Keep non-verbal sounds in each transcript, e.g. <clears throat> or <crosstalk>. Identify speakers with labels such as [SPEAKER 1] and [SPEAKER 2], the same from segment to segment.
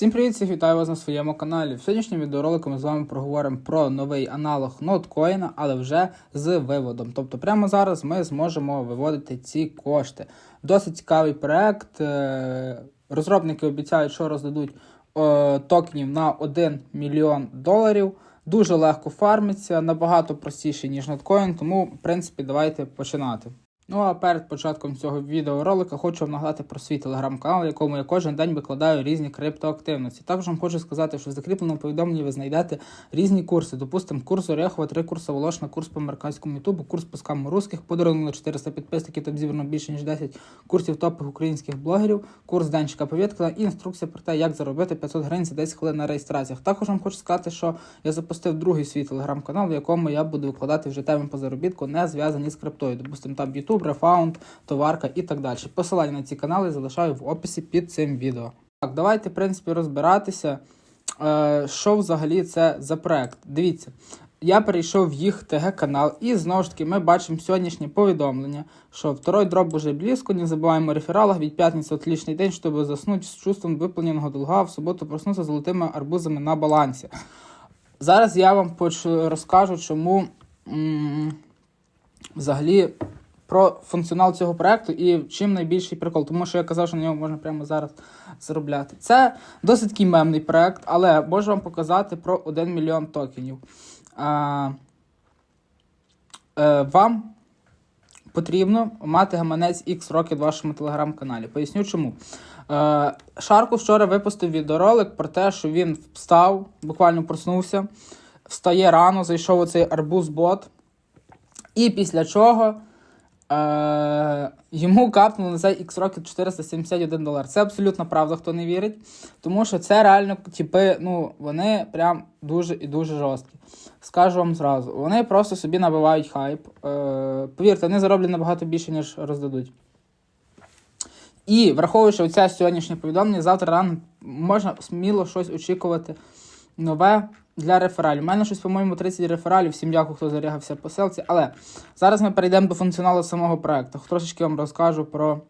[SPEAKER 1] Всім привіт, всіх вітаю вас на своєму каналі. В сьогоднішньому відеоролику ми з вами проговоримо про новий аналог ноткоїна, але вже з виводом. Тобто прямо зараз ми зможемо виводити ці кошти. Досить цікавий проект. Е, Розробники обіцяють, що роздадуть е, токенів на 1 мільйон доларів. Дуже легко фармиться, набагато простіше, ніж ноткоін, тому, в принципі, давайте починати. Ну а перед початком цього відеоролика хочу вам нагадати про свій телеграм-канал, в якому я кожен день викладаю різні криптоактивності. Також вам хочу сказати, що в закріпленому повідомленні ви знайдете різні курси. Допустимо, курс Орехова, три курси Волошна, курс по американському ютубу, курс по скаму русських, подарунок на 400 підписників, там зібрано більше ніж 10 курсів топових українських блогерів, курс Денчика Повєткала і інструкція про те, як заробити 500 гривень за 10 хвилин на реєстраціях. Також вам хочу сказати, що я запустив другий свій телеграм-канал, в якому я буду викладати вже теми по заробітку, не зв'язані з криптою. Допустимо, там YouTube, Рефаунд, товарка і так далі. Посилання на ці канали залишаю в описі під цим відео. Так, давайте, в принципі, розбиратися, е, що взагалі це за проект. Дивіться, я перейшов в їх ТГ-канал, і знову ж таки ми бачимо сьогоднішнє повідомлення, що второй дроп уже близько, не забуваємо рефералах, від п'ятниці отличний день, щоб заснути з чувством виповненого долга, в суботу проснутися з золотими арбузами на балансі. Зараз я вам розкажу, чому м- взагалі про функціонал цього проекту і чим найбільший прикол, тому що я казав, що на ньому можна прямо зараз заробляти. Це досить такий мемний проект, але можу вам показати про 1 мільйон токенів. А, е, вам потрібно мати гаманець X років в вашому телеграм-каналі. Поясню чому. Е, Шарку вчора випустив відеоролик про те, що він встав, буквально проснувся, встає рано, зайшов у цей арбуз-бот, і після чого е, йому капнуло на цей X-Rocket 471 долар. Це абсолютно правда, хто не вірить. Тому що це реально, типи, ну, вони прям дуже і дуже жорсткі. Скажу вам зразу. Вони просто собі набивають хайп. Е, повірте, вони зароблять набагато більше, ніж роздадуть. І враховуючи оце сьогоднішнє повідомлення, завтра рано можна сміло щось очікувати нове для рефералів. У мене щось, по-моєму, 30 рефералів, всім дякую, хто зарягався по селці. Але зараз ми перейдемо до функціоналу самого проекту. Трошечки вам розкажу про.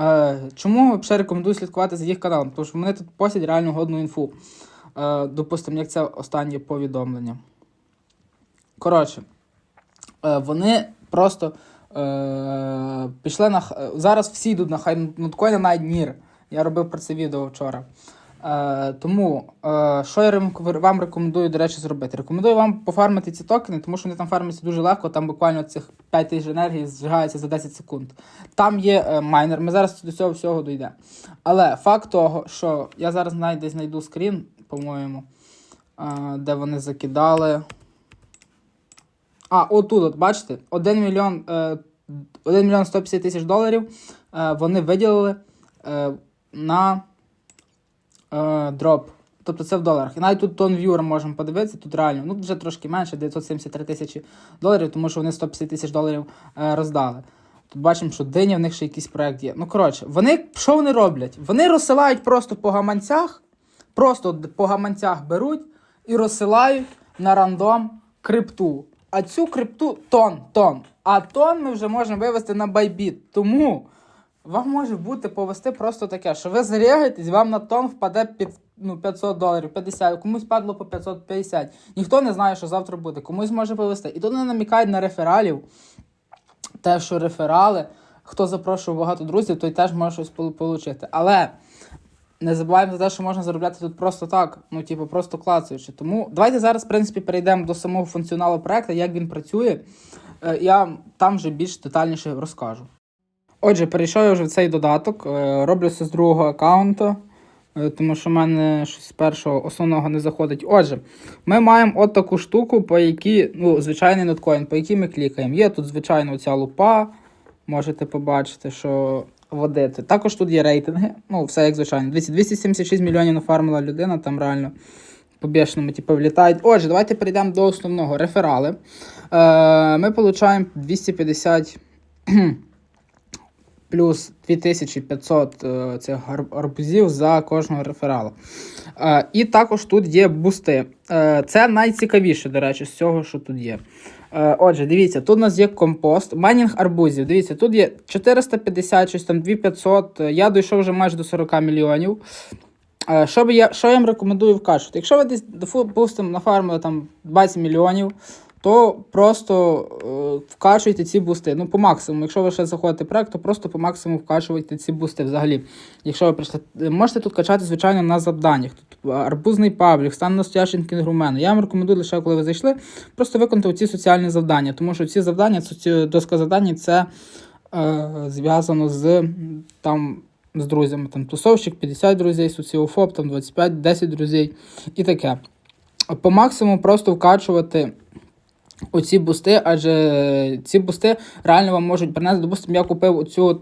[SPEAKER 1] Е, чому взагалі рекомендую слідкувати за їх каналом? Тому що вони тут постять реально годну інфу. Е, допустимо, як це останнє повідомлення. Коротше, е, вони просто е, пішли на. Зараз всі йдуть на хайноткоїна навіть Нір. Я робив про це відео вчора. Е, тому, е, що я вам рекомендую, до речі, зробити? Рекомендую вам пофармити ці токени, тому що вони там фармляться дуже легко, там буквально цих 5 тисяч енергії зжигається за 10 секунд. Там є е, майнер, ми зараз до цього всього дійдемо. Але факт того, що я зараз десь знайду скрін, по-моєму, е, де вони закидали. А, отут, от, бачите, 1 мільйон, е, 1 мільйон 150 тисяч доларів е, вони виділили е, на дроп. Тобто це в доларах. І навіть тут тон в'юра можемо подивитися, тут реально, ну вже трошки менше, 973 тисячі доларів, тому що вони 150 тисяч доларів е, роздали. Тут бачимо, що диня в них ще якийсь проект є. Ну, коротше, вони що вони роблять? Вони розсилають просто по гаманцях, просто по гаманцях беруть і розсилають на рандом крипту. А цю крипту тон, тон. А тон ми вже можемо вивести на байбіт. Тому вам може бути повести просто таке, що ви зарягаєтесь, вам на тон впаде під ну, 500 доларів, 50, комусь падло по 550. Ніхто не знає, що завтра буде, комусь може повести. І тут вони намікають на рефералів. Те, що реферали, хто запрошував багато друзів, той теж може щось отримати. Але не забуваємо за те, що можна заробляти тут просто так, ну, типу, просто клацаючи. Тому давайте зараз, в принципі, перейдемо до самого функціоналу проекту, як він працює. Е, Я там вже більш детальніше розкажу. Отже, перейшов я вже в цей додаток, е, роблю це з другого аккаунту, е, тому що в мене щось з першого основного не заходить. Отже, ми маємо от таку штуку, по якій, ну, звичайний ноткоін, по якій ми клікаємо. Є тут, звичайно, ця лупа, можете побачити, що водити. Також тут є рейтинги, ну, все як звичайно. 276 мільйонів нафармила людина, там реально по бешеному, типу, влітають. Отже, давайте перейдемо до основного. Реферали. Е, ми отримуємо 250 плюс 2500 е, цих арбузів за кожного реферала. Е, і також тут є бусти. Е, це найцікавіше, до речі, з цього, що тут є. Отже, дивіться, тут у нас є компост, майнінг арбузів. Дивіться, тут є 450, щось там 2500. е, Я дійшов вже майже до 40 мільйонів. Що, я, що я вам рекомендую вкачувати? Якщо ви десь, допустимо, нафармили там 20 мільйонів, то просто е, вкачуйте ці бусти. Ну, по максимуму. Якщо ви ще заходите в проект, то просто по максимуму вкачуйте ці бусти взагалі. Якщо ви прийшли, Е, можете тут качати, звичайно, на завданнях. Тут арбузний павлік, стан настоящим кінгрумену. Я вам рекомендую лише, коли ви зайшли, просто виконати ці соціальні завдання. Тому що ці завдання, ці доска завдання, це е, зв'язано з там. З друзями, там тусовщик, 50 друзей, соціофоб, там 25, 10 друзей і таке. По максимуму просто вкачувати оці бусти, адже ці бусти реально вам можуть принести. Допустимо, я купив оцю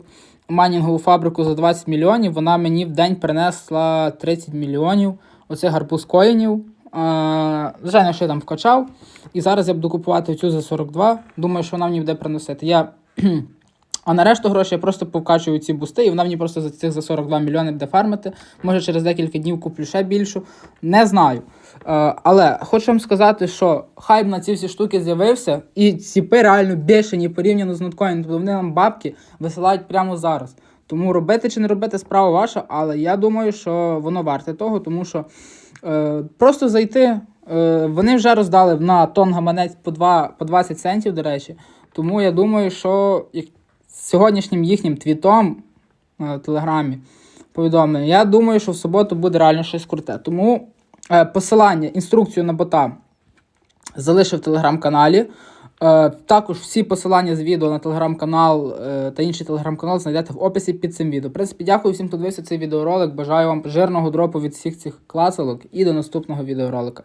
[SPEAKER 1] майнінгову фабрику за 20 мільйонів, вона мені в день принесла 30 мільйонів оцих гарбуз коїнів. Звичайно, що я там вкачав. І зараз я буду купувати цю за 42. Думаю, що вона мені буде приносити. Я... <clears throat> А на решту грошей я просто повкачую ці бусти, і вона мені просто за цих за 42 мільйони буде фармити. Може, через декілька днів куплю ще більшу. Не знаю. Е, але хочу вам сказати, що хайп на ці всі штуки з'явився, і ціпи реально бешені порівняно з ноткоїном. Тобто вони нам бабки висилають прямо зараз. Тому робити чи не робити справа ваша, але я думаю, що воно варте того, тому що е, просто зайти. Е, вони вже роздали на тон гаманець по, 2, по 20 центів, до речі. Тому я думаю, що сьогоднішнім їхнім твітом е, в Телеграмі повідомлення, я думаю, що в суботу буде реально щось круте. Тому е, посилання, інструкцію на бота залишив в телеграм-каналі. Е, також всі посилання з відео на телеграм-канал е, та інший телеграм-канал знайдете в описі під цим відео. В принципі, дякую всім, хто дивився цей відеоролик. Бажаю вам жирного дропу від всіх цих класилок і до наступного відеоролика.